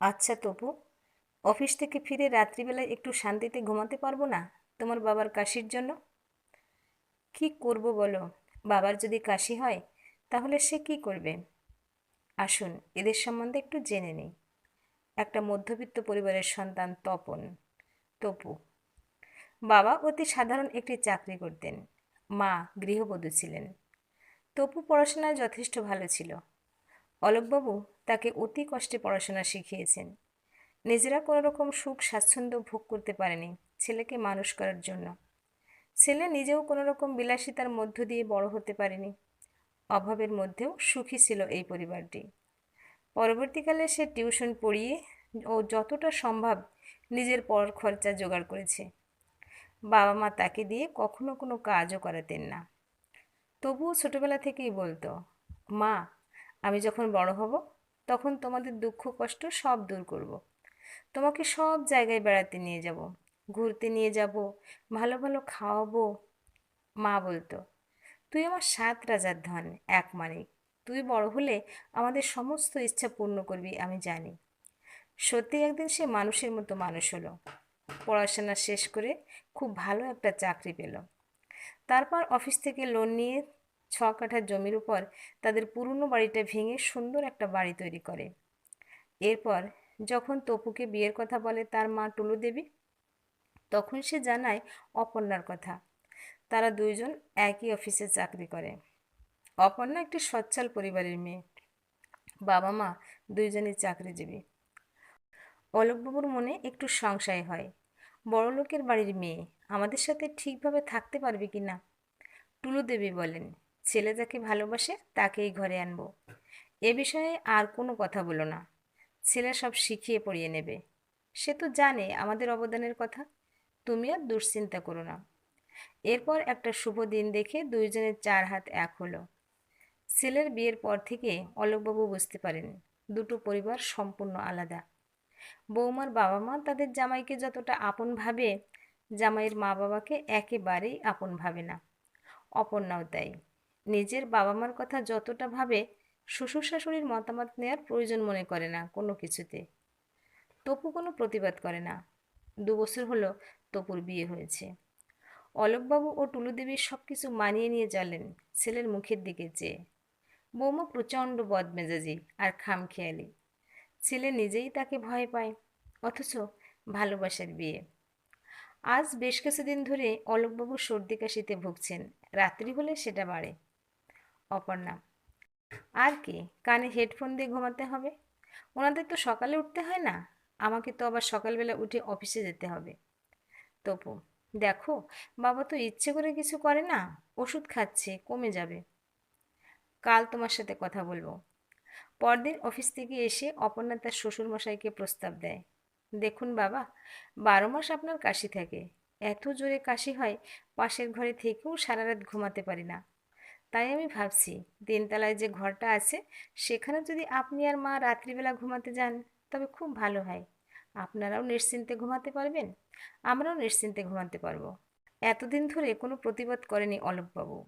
আচ্ছা তপু, অফিস থেকে ফিরে রাত্রিবেলায় একটু শান্তিতে ঘুমাতে পারব না তোমার বাবার কাশির জন্য? কি করব বলো? বাবার যদি কাশি হয়, তাহলে সে কি করবে? আসুন, এদের সম্বন্ধে একটু জেনে নিই। একটা মধ্যবিত্ত পরিবারের সন্তান তপন। তপু, বাবা অতি সাধারণ একটি চাকরি করতেন। মা গৃহবধূ ছিলেন। তপু পড়াশোনায় যথেষ্ট ভালো ছিল। অলোকবাবু তাকে অতি কষ্টে পড়াশোনা শিখিয়েছেন। নিজেরা কোনো রকম সুখ, স্বাচ্ছন্দ্য ভোগ করতে পারেনি ছেলেকে মানুষ করার জন্য। ছেলে নিজেও কোনো রকম বিলাসিতার মধ্য দিয়ে বড় হতে পারেনি। অভাবের মধ্যেও সুখী ছিল এই পরিবারটি। পরবর্তীকালে সে টিউশন পড়িয়ে ও যতটা সম্ভব নিজের পর খরচা জোগাড় করেছে। বাবা মা তাকে দিয়ে কখনো কোনো কাজও করাতেন না। তবুও ছোটবেলা থেকেই বলতো, মা, আমি যখন বড় হব তখন তোমাদের দুঃখ, কষ্ট সব দূর করব। তোমাকে সব জায়গায় বেড়াতে নিয়ে যাব। ঘুরতে নিয়ে যাব। ভালো ভালো খাওয়াবো, মা বলতো। তুই আমার সাত রাজার ধন, এক মানিক। তুই বড় হলে আমাদের সমস্ত ইচ্ছা পূর্ণ করবি, আমি জানি। সত্যি একদিন সে মানুষের মতো মানুষ হলো। পড়াশোনা শেষ করে খুব ভালো একটা চাকরি পেল। তারপর অফিস থেকে লোন নিয়ে ছ কাঠা জমির উপর তাদের পুরনো বাড়িটা ভেঙে সুন্দর একটা বাড়ি তৈরি করে। এরপর যখন তপুকে বিয়ের কথা বলে তার মা টুলু দেবী, তখন সে জানায় অপর্ণার কথা। তারা দুইজন একই অফিসে চাকরি করে। অপর্ণা একটি সচ্ছল পরিবারের মেয়ে। বাবা মা দুইজনই চাকরিজীবী। অলোকবাবুর মনে একটু সংশয় হয়। বড় লোকের বাড়ির মেয়ে আমাদের সাথে ঠিকভাবে থাকতে পারবে কি না টুলু দেবী বলেন ছেলে যাকে ভালোবাসে তাকেই ঘরে আনব। এ বিষয়ে আর কোনো কথা বলো না। ছেলে সব শিখিয়ে পড়িয়ে নেবে। সে তো জানে আমাদের অবদানের কথা। তুমি আর দুশ্চিন্তা করো না। এরপর একটা শুভ দিন দেখে দুইজনের চার হাত এক হলো। ছেলের বিয়ের পর থেকে অলোকবাবু বুঝতে পারেন, দুটো পরিবার সম্পূর্ণ আলাদা। বৌমার বাবা মা তাদের জামাইকে যতটা আপন ভাবে, জামাইয়ের মা বাবাকে একেবারেই আপন ভাবে না। অপর্ণাও তাই। নিজের বাবা মার কথা যতটা ভাবে শ্বশুর শাশুড়ির মতামত নেওয়ার প্রয়োজন মনে করে না কোনো কিছুতে। তপু কোনো প্রতিবাদ করে না। দু বছর হলো তপুর বিয়ে হয়েছে। অলোকবাবু ও টুলুদেবী সব কিছু মানিয়ে নিয়ে চলেন ছেলের মুখের দিকে চেয়ে। বৌমা প্রচণ্ড বদমেজাজি আর খামখেয়ালি। ছেলে নিজেই তাকে ভয় পায়, অথচ ভালোবাসার বিয়ে। আজ বেশ কিছুদিন ধরে অলোকবাবু সর্দি কাশিতে ভুগছেন, রাত্রি হলে সেটা বাড়ে। অপর্ণা। আর কি, কানে হেডফোন দিয়ে ঘুমাতে হবে? ওনাদের তো সকালে উঠতে হয় না? আমাকে তো আবার সকালবেলা উঠে অফিসে যেতে হবে। তপু, দেখো, বাবা তো ইচ্ছে করে কিছু করে না, ওষুধ খাচ্ছে, কমে যাবে। কাল তোমার সাথে কথা বলব। পরদিন অফিস থেকে এসে অপর্ণা তার শ্বশুরমশাইকে প্রস্তাব দেয়। দেখুন বাবা, বারো মাস আপনার কাশি থাকে। এত জোরে কাশি হয়, পাশের ঘরে থেকেও সারা রাত ঘুমাতে পারি না। তাই আমি ভাবছি তিনতলায় যে ঘরটা আছে, সেখানে যদি আপনি আর মা রাত্রিবেলা ঘুমাতে যান, তবে খুব ভালো হয়। আপনারাও নিশ্চিন্তে ঘুমাতে পারবেন, আমরাও নিশ্চিন্তে ঘুমাতে পারব। এতদিন ধরে কোনো প্রতিবাদ করেনি অলোকবাবু।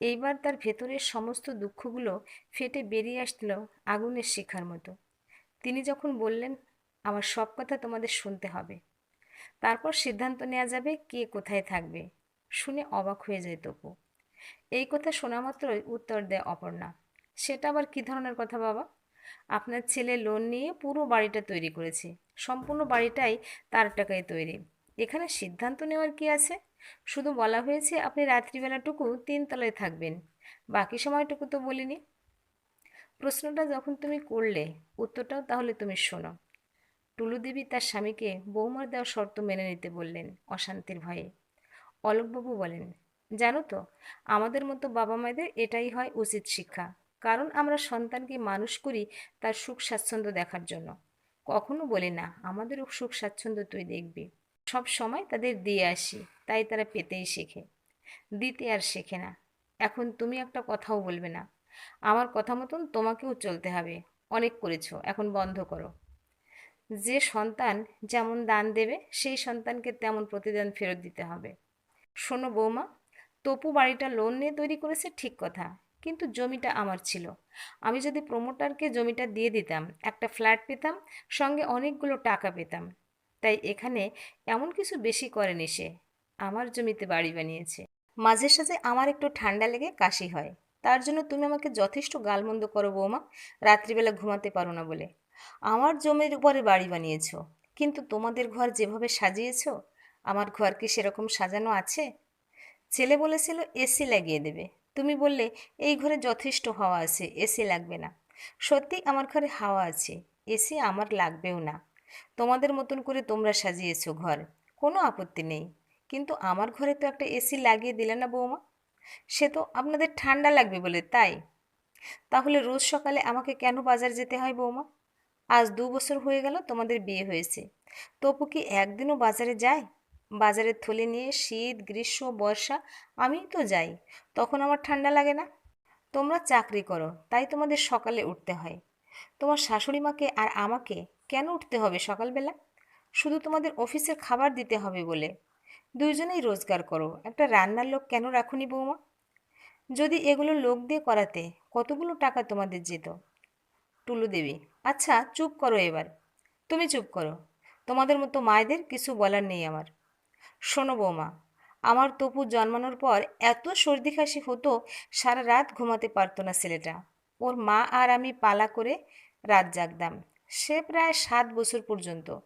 এইবার তার ভেতরের সমস্ত দুঃখগুলো ফেটে বেরিয়ে আসছিল আগুনের শিখার মতো। তিনি যখন বললেন, আমার সব কথা তোমাদের শুনতে হবে। তারপর সিদ্ধান্ত নেওয়া যাবে কে কোথায় থাকবে, শুনে অবাক হয়ে যায় তপু। এই কথা শোনা মাত্রই উত্তর দেয় অপর্ণা। সেটা আবার কী ধরনের কথা বাবা? আপনার ছেলে লোন নিয়ে পুরো বাড়িটা তৈরি করেছে। সম্পূর্ণ বাড়িটাই তার টাকায় তৈরি। এখানে সিদ্ধান্ত নেওয়ার কি আছে? শুধু বলা হয়েছে আপনি রাত্রিবেলাটুকু তিনতলায় থাকবেন। বাকি সময়টুকু তো বলিনি। প্রশ্নটা যখন তুমি করলে, উত্তরটাও তাহলে তুমি শোনো। টুলু দেবী তার স্বামীকে বৌমার দেওয়া শর্ত মেনে নিতে বললেন অশান্তির ভয়ে। অলোকবাবু বলেন জানো তো, আমাদের মতো বাবা মায়েদের এটাই হয় উচিত শিক্ষা। কারণ আমরা সন্তানকে মানুষ করি তার সুখ স্বাচ্ছন্দ্য দেখার জন্য। কখনো বলি না, আমাদেরও সুখ স্বাচ্ছন্দ্য তুই দেখবি। সব সময় তাদের দিয়ে আসি, তাই তারা পেতেই শেখে। দিতে আর শেখে না। এখন তুমি একটা কথাও বলবে না। আমার কথা মতন তোমাকেও চলতে হবে। অনেক করেছ, এখন বন্ধ করো। যে সন্তান যেমন দান দেবে, সেই সন্তানকে তেমন প্রতিদান ফেরত দিতে হবে। শোনো বৌমা তপু বাড়িটা লোন নিয়ে তৈরি করেছে ঠিক কথা, কিন্তু জমিটা আমার ছিল। আমি যদি প্রমোটারকে জমিটা দিয়ে দিতাম, একটা ফ্ল্যাট পেতাম, সঙ্গে অনেকগুলো টাকা পেতাম। তাই এখানে এমন কিছু বেশি করেনি সে, আমার জমিতে বাড়ি বানিয়েছে। মাঝে সাঝে আমার একটু ঠান্ডা লেগে কাশি হয়। তার জন্য তুমি আমাকে যথেষ্ট গালমন্দ করো বৌমা, রাত্রিবেলা ঘুমাতে পারো না বলে। আমার জমির উপরে বাড়ি বানিয়েছ, কিন্তু তোমাদের ঘর যেভাবে সাজিয়েছ, আমার ঘর কি সেরকম সাজানো আছে? ছেলে বলেছিল, এসি লাগিয়ে দেবে। তুমি বললে, এই ঘরে যথেষ্ট হাওয়া আছে, এসি লাগবে না। সত্যি আমার ঘরে হাওয়া আছে, এসি আমার লাগবেও না। তোমাদের মতন করে তোমরা সাজিয়েছো ঘর, কোনো আপত্তি নেই। কিন্তু আমার ঘরে তো একটা এসি লাগিয়ে দিলে না বৌমা? সে তো আপনাদের ঠান্ডা লাগবে বলে, তাই? তাহলে রোজ সকালে আমাকে কেন বাজার যেতে হয় বৌমা? আজ দু বছর হয়ে গেল তোমাদের বিয়ে হয়েছে। তপু কি একদিনও বাজারে যায়? বাজারের থলে নিয়ে শীত, গ্রীষ্ম, বর্ষা, আমিই তো যাই। তখন আমার ঠান্ডা লাগে না। তোমরা চাকরি করো, তাই তোমাদের সকালে উঠতে হয়। তোমার শাশুড়ি মাকে আর আমাকে কেন উঠতে হবে সকালবেলা? শুধু তোমাদের অফিসের খাবার দিতে হবে বলে। দুইজনেই রোজগার করো, একটা রান্নার লোক কেন রাখুনি বৌমা? যদি এগুলো লোক দিয়ে করাতে কতগুলো টাকা তোমাদের যেত? টুলু দেবী আচ্ছা চুপ করো এবার। তুমি চুপ করো। তোমাদের মতো মায়েদের কিছু বলার নেই আমার। শোনো বৌমা, আমার তপু জন্মানোর পর এত সর্দি কাশি হতো, সারা রাত ঘুমাতে পারতো না ছেলেটা। ওর মা আর আমি পালা করে রাত জাগতাম সে প্রায় সাত বছর পর্যন্ত।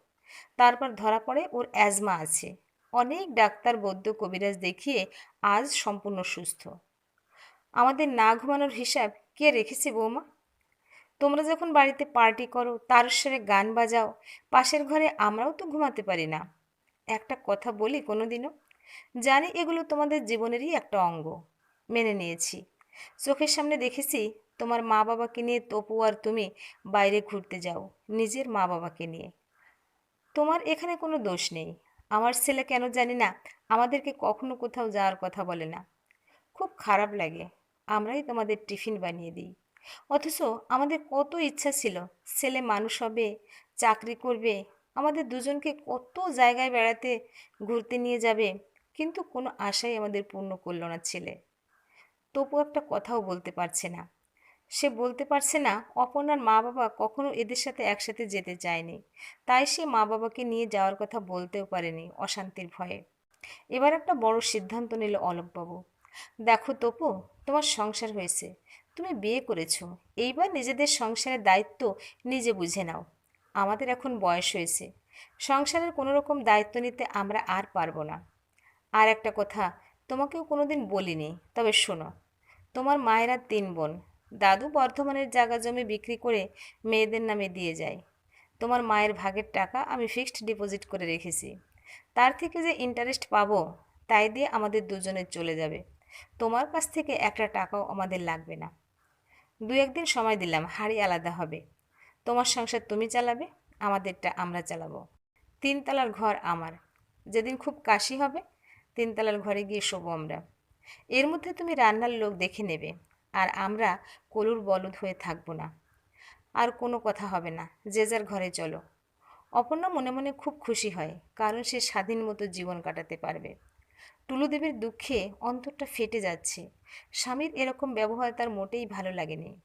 তারপর ধরা পড়ে ওর অ্যাজমা আছে। অনেক ডাক্তার বৈদ্য কবিরাজ দেখিয়ে আজ সম্পূর্ণ সুস্থ। আমাদের না ঘুমানোর হিসাব কে রেখেছে বৌমা? তোমরা যখন বাড়িতে পার্টি করো, তার সাথে গান বাজাও, পাশের ঘরে আমরাও তো ঘুমাতে পারি না। একটা কথা বলি কোনো দিনও জানি এগুলো তোমাদের জীবনেরই একটা অঙ্গ। মেনে নিয়েছি। চোখের সামনে দেখেছি তোমার মা বাবাকে নিয়ে তপু আর তুমি বাইরে ঘুরতে যাও, নিজের মা বাবাকে নিয়ে। তোমার এখানে কোনো দোষ নেই। আমার ছেলে কেন জানি না, আমাদেরকে কখনো কোথাও যাওয়ার কথা বলে না। খুব খারাপ লাগে। আমরাই তোমাদের টিফিন বানিয়ে দিই। অথচ আমাদের কত ইচ্ছা ছিল, ছেলে মানুষ হবে, চাকরি করবে আমাদের দুজনকে কত জায়গায় বেড়াতে ঘুরতে নিয়ে যাবে কিন্তু কোনো আশাই আমাদের পূর্ণ করল না ছেলে। তবু একটা কথাও বলতে পারছে না। সে বলতে পারছে না, অপর্ণার মা বাবা কখনো এদের সাথে একসাথে যেতে চায়নি। তাই সে মা বাবাকে নিয়ে যাওয়ার কথা বলতেও পারেনি অশান্তির ভয়ে। এবার একটা বড় সিদ্ধান্ত নিল অলোকবাবু। দেখো তপু, তোমার সংসার হয়েছে। তুমি বিয়ে করেছ। এইবার নিজেদের সংসারের দায়িত্ব নিজে বুঝে নাও। আমাদের এখন বয়স হয়েছে। সংসারের কোনো রকম দায়িত্ব নিতে আমরা আর পারব না। আর একটা কথা, তোমাকেও কোনোদিন বলিনি, তবে শোনো, তোমার মায়েরা তিন বোন। দাদু বর্ধমানের জায়গা জমি বিক্রি করে মেয়েদের নামে দিয়ে যায়। তোমার মায়ের ভাগের টাকা আমি ফিক্সড ডিপোজিট করে রেখেছি। তার থেকে যে ইন্টারেস্ট পাবো, তাই দিয়ে আমাদের দুজনের চলে যাবে। তোমার কাছ থেকে একটা টাকাও আমাদের লাগবে না। দু একদিন সময় দিলাম, হাড়ি আলাদা হবে। তোমার সংসার তুমি চালাবে, আমাদেরটা আমরা চালাবো। তিনতলার ঘর আমার। যেদিন খুব কাশি হবে, তিনতলার ঘরে গিয়ে শোবো আমরা। এর মধ্যে তুমি রান্নার লোক দেখে নেবে, আর আমরা কলুর বলদ হয়ে থাকব না। আর কোনো কথা হবে না, যে যার ঘরে চলো। অপর্ণা মনে মনে খুব খুশি হয়, কারণ সে স্বাধীন মতো জীবন কাটাতে পারবে। টুলুদেবের দুঃখে অন্তরটা ফেটে যাচ্ছে। স্বামীর এরকম ব্যবহার তার মোটেই ভালো লাগেনি।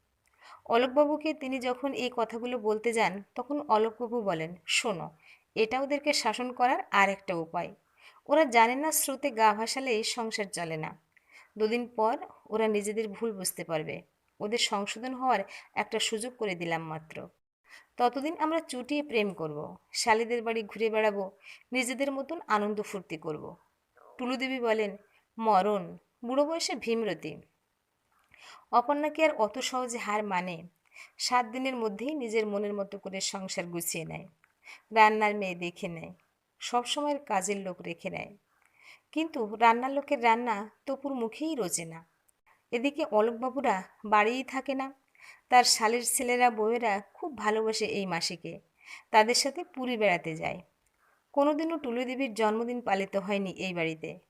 অলোকবাবুকে তিনি যখন এই কথাগুলো বলতে যান, তখন অলোকবাবু বলেন, শোনো, এটা ওদেরকে শাসন করার আর একটা উপায়। ওরা জানে না স্রোতে গা ভাসালে সংসার চলে না। দুদিন পর ওরা নিজেদের ভুল বুঝতে পারবে। ওদের সংশোধন হওয়ার একটা সুযোগ করে দিলাম মাত্র। ততদিন আমরা চুটিয়ে প্রেম করব, শালিদের বাড়ি ঘুরে বেড়াবো, নিজেদের মতন আনন্দ ফুর্তি করব। টুলুদেবী বলেন, মরণ, বুড়ো বয়সে ভীমরতি। অপর্ণা কি আর অত সহজে হার মানে। সাত দিনের মধ্যেই নিজের মনের মতো করে সংসার গুছিয়ে নেয়। রান্নার মেয়ে দেখে নেয়। সবসময়ের কাজের লোক রেখে নেয়। কিন্তু রান্নার লোকের রান্না তপুর মুখেই রোচে না। এদিকে অলোকবাবুরা বাড়িই থাকে না। তার শালের ছেলেরা, বউয়েরা খুব ভালোবাসে এই মাসিকে। তাদের সাথে পুরী বেড়াতে যায়। কোনোদিনও টুলুদেবীর জন্মদিন পালিত হয়নি এই বাড়িতে।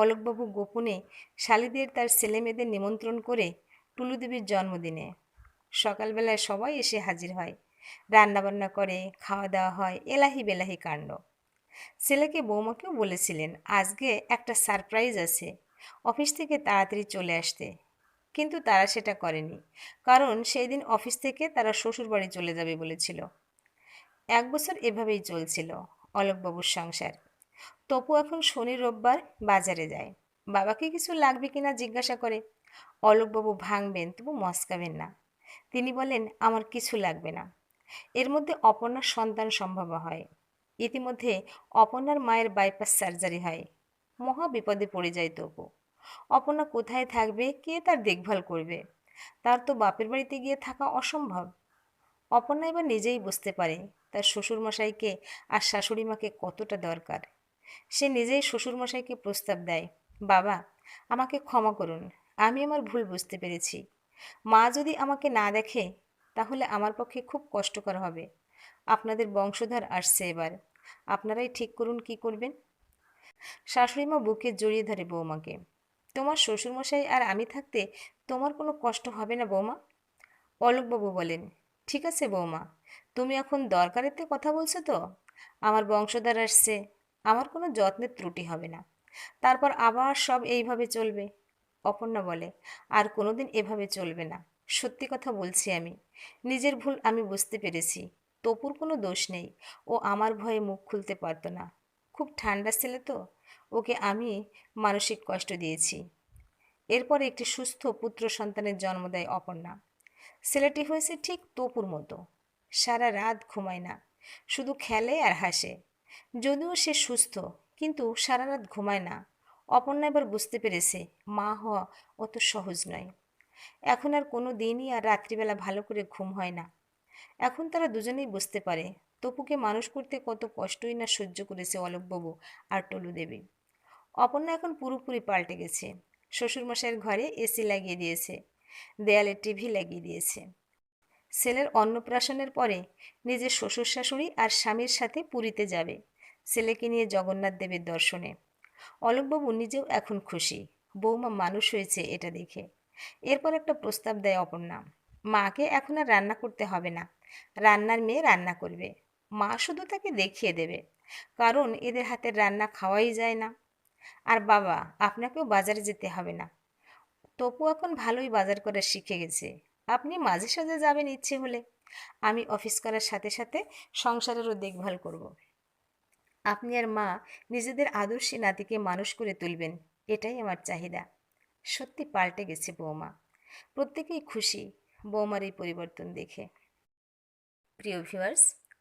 অলোকবাবু গোপনে শালিদের তার ছেলেমেয়েদের নিমন্ত্রণ করে টুলুদেবীর জন্মদিনে। সকালবেলায় সবাই এসে হাজির হয়। রান্নাবান্না করে খাওয়া দাওয়া হয় এলাহি বেলাহি কাণ্ড। ছেলেকে বৌমাকেও বলেছিলেন, আজকে একটা সারপ্রাইজ আছে, অফিস থেকে তাড়াতাড়ি চলে আসতে। কিন্তু তারা সেটা করেনি, কারণ সেই দিন অফিস থেকে তারা শ্বশুরবাড়ি চলে যাবে বলেছিল। এক বছর এভাবেই চলছিল অলোকবাবুর সংসার। তপু এখন শনি রোববার বাজারে যায়। বাবাকে কিছু লাগবে কিনা জিজ্ঞাসা করে, অলোকবাবু ভাঙবেন, তবু মস্কাবেন না। তিনি বলেন, আমার কিছু লাগবে না। এর মধ্যে অপর্ণার সন্তান সম্ভব হয়। ইতিমধ্যে অপর্ণার মায়ের বাইপাস সার্জারি হয়। মহা বিপদে পড়ে যায় তপু। অপর্ণা কোথায় থাকবে, কে তার দেখভাল করবে? তার তো বাপের বাড়িতে গিয়ে থাকা অসম্ভব। অপর্ণা এবার নিজেই বুঝতে পারে, তার শ্বশুরমশাইকে আর শাশুড়ি মাকে কতটা দরকার। সে নিজেই শ্বশুরমশাইকে প্রস্তাব দেয়, বাবা, আমাকে ক্ষমা করুন, আমি আমার ভুল বুঝতে পেরেছি। মা যদি আমাকে না দেখে, তাহলে আমার পক্ষে খুব কষ্টকর হবে। আপনাদের বংশধর আসছে এবার, আপনারাই ঠিক করুন কি করবেন? শাশুড়িমা বুকে জড়িয়ে ধরে বৌমাকে, তোমার শ্বশুরমশাই আর আমি থাকতে তোমার কোনো কষ্ট হবে না বৌমা? অলোকবাবু বলেন, ঠিক আছে বৌমা, তুমি এখন দরকারেতে কথা বলছো তো? আমার বংশধর আসছে আমার কোনো যত্নের ত্রুটি হবে না। তারপর আবার সব এইভাবে চলবে। অপর্ণা বলে, আর কোনোদিন এভাবে চলবে না। সত্যি কথা বলছি আমি। নিজের ভুল আমি বুঝতে পেরেছি। তপুর কোনো দোষ নেই। ও আমার ভয়ে মুখ খুলতে পারতো না। খুব ঠান্ডা ছেলে তো। ওকে আমি মানসিক কষ্ট দিয়েছি। এরপর একটি সুস্থ পুত্র সন্তানের জন্ম দেয় অপর্ণা। ছেলেটি হয়েছে ঠিক তপুর মতো। সারা রাত ঘুমায় না। শুধু খেলে আর হাসে। যদিও সে সুস্থ, কিন্তু সারা রাত ঘুমায় না। অপর্ণা এবার বুঝতে পেরেছে, মা হওয়া অত সহজ নয়। এখন আর কোনো দিনই আর রাত্রিবেলা ভালো করে ঘুম হয় না। এখন তারা দুজনেই বুঝতে পারে, তপুকে মানুষ করতে কত কষ্টই না সহ্য করেছে অলোকবাবু আর টলু দেবী। অপর্ণা এখন পুরোপুরি পাল্টে গেছে। শ্বশুরমশাইয়ের ঘরে এসি লাগিয়ে দিয়েছে, দেয়ালে টিভি লাগিয়ে দিয়েছে। ছেলের অন্নপ্রাশনের পরে নিজের শ্বশুর শাশুড়ি আর স্বামীর সাথে পুরীতে যাবে। ছেলেকে নিয়ে জগন্নাথ দেবের দর্শনে। অলোকবাবু নিজেও এখন খুশি। বৌমা মানুষ হয়েছে এটা দেখে। এরপর একটা প্রস্তাব দেয় অপর্ণা। মাকে এখন আর রান্না করতে হবে না। রান্নার মেয়ে রান্না করবে। মা শুধু তাকে দেখিয়ে দেবে। কারণ এদের হাতের রান্না খাওয়াই যায় না। আর বাবা, আপনাকেও বাজারে যেতে হবে না। তপু এখন ভালোই বাজার করা শিখে গেছে। আপনি মাঝে সাঝে যাবেন ইচ্ছে হলে। আমি অফিস করার সাথে সাথে সংসারেরও দেখভাল করব। আপনি আর মা নিজেদের আদর্শী নাতিকে মানুষ করে তুলবেন, এটাই আমার চাহিদা। সত্যি পাল্টে গেছে বৌমা। প্রত্যেকেই খুশি বৌমার এই পরিবর্তন দেখে। প্রিয় ভিউয়ার্স